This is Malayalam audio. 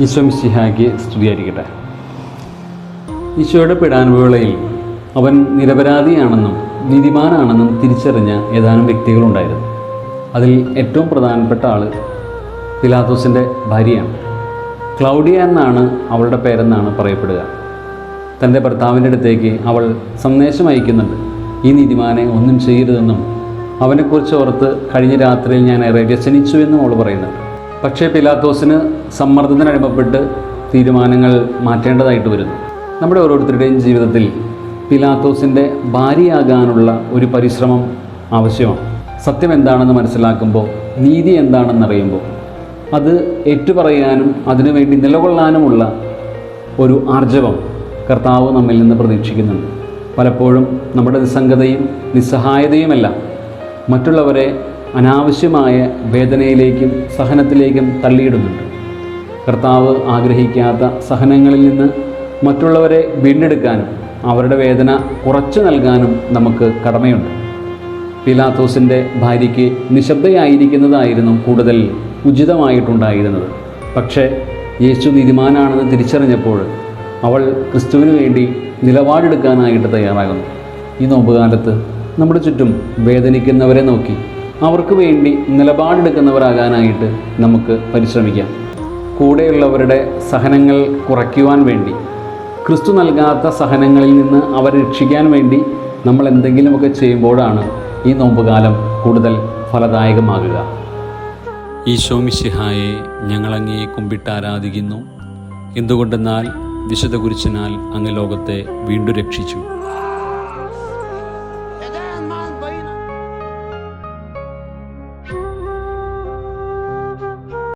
ഈശോ മിശിഹാക്ക് സ്തുതിയായിരിക്കട്ടെ. ഈശോയുടെ പിടാനുവേളയിൽ അവൻ നിരപരാധിയാണെന്നും നീതിമാനാണെന്നും തിരിച്ചറിഞ്ഞ ഏതാനും വ്യക്തികളുണ്ടായിരുന്നു. അതിൽ ഏറ്റവും പ്രധാനപ്പെട്ട ആൾ പിലാത്തോസിന്റെ ഭാര്യയാണ്. ക്ലൗഡിയ എന്നാണ് അവളുടെ പേരെന്നാണ് പറയപ്പെടുക. തന്റെ ഭർത്താവിന്റെ അടുത്തേക്ക് അവൾ സന്ദേശം അയക്കുന്നുണ്ട്. ഈ നീതിമാനെ ഒന്നും ചെയ്യരുതെന്നും അവനെക്കുറിച്ച് ഓർത്ത് കഴിഞ്ഞ രാത്രിയിൽ ഞാൻ ഏറെ വ്യസനിച്ചു എന്നും അവൾ പറയുന്നുണ്ട്. പക്ഷേ പിലാത്തോസിന് സമ്മർദ്ദത്തിനടിമപ്പെട്ട് തീരുമാനങ്ങൾ മാറ്റേണ്ടതായിട്ട് വരുന്നു. നമ്മുടെ ഓരോരുത്തരുടെയും ജീവിതത്തിൽ പിലാത്തോസിന്റെ ഭാര്യയാകാനുള്ള ഒരു പരിശ്രമം ആവശ്യമാണ്. സത്യം എന്താണെന്ന് മനസ്സിലാക്കുമ്പോൾ നീതി എന്താണെന്നറിയുമ്പോൾ അത് ഏറ്റുപറയാനും അതിനുവേണ്ടി നിലകൊള്ളാനുമുള്ള ഒരു ആർജവം കർത്താവ് നമ്മിൽ നിന്ന് പ്രതീക്ഷിക്കുന്നുണ്ട്. പലപ്പോഴും നമ്മുടെ നിസ്സംഗതയും നിസ്സഹായതയുമെല്ലാം മറ്റുള്ളവരെ അനാവശ്യമായ വേദനയിലേക്കും സഹനത്തിലേക്കും തള്ളിയിടുന്നുണ്ട്. കർത്താവ് ആഗ്രഹിക്കാത്ത സഹനങ്ങളിൽ നിന്ന് മറ്റുള്ളവരെ വീണ്ടെടുക്കാനും അവരുടെ വേദന കുറച്ചു നൽകാനും നമുക്ക് കടമയുണ്ട്. പിലാത്തോസിന്റെ ഭാര്യയ്ക്ക് നിശബ്ദയായിരിക്കുന്നതായിരുന്നു കൂടുതൽ ഉചിതമായിട്ടുണ്ടായിരുന്നത്. പക്ഷേ യേശു നീതിമാനാണെന്ന് തിരിച്ചറിഞ്ഞപ്പോൾ അവൾ ക്രിസ്തുവിന് വേണ്ടി നിലപാടെടുക്കാനായിട്ട് തയ്യാറാകുന്നു. ഈ നോമ്പുകാലത്ത് നമ്മുടെ ചുറ്റും വേദനിക്കുന്നവരെ നോക്കി അവർക്ക് വേണ്ടി നിലപാടെടുക്കുന്നവരാകാനായിട്ട് നമുക്ക് പരിശ്രമിക്കാം. കൂടെയുള്ളവരുടെ സഹനങ്ങൾ കുറയ്ക്കുവാൻ വേണ്ടി ക്രിസ്തു നൽകാത്ത സഹനങ്ങളിൽ നിന്ന് അവരെ രക്ഷിക്കാൻ വേണ്ടി നമ്മൾ എന്തെങ്കിലുമൊക്കെ ചെയ്യുമ്പോഴാണ് ഈ നോമ്പുകാലം കൂടുതൽ ഫലദായകമാകുക. ഈശോ മിശിഹായെ ഞങ്ങളങ്ങേ കുമ്പിട്ട് ആരാധിക്കുന്നു. എന്തുകൊണ്ടെന്നാൽ വിശുദ്ധ കുരിശിനാൽ അങ്ങ് ലോകത്തെ വീണ്ടും രക്ഷിച്ചു.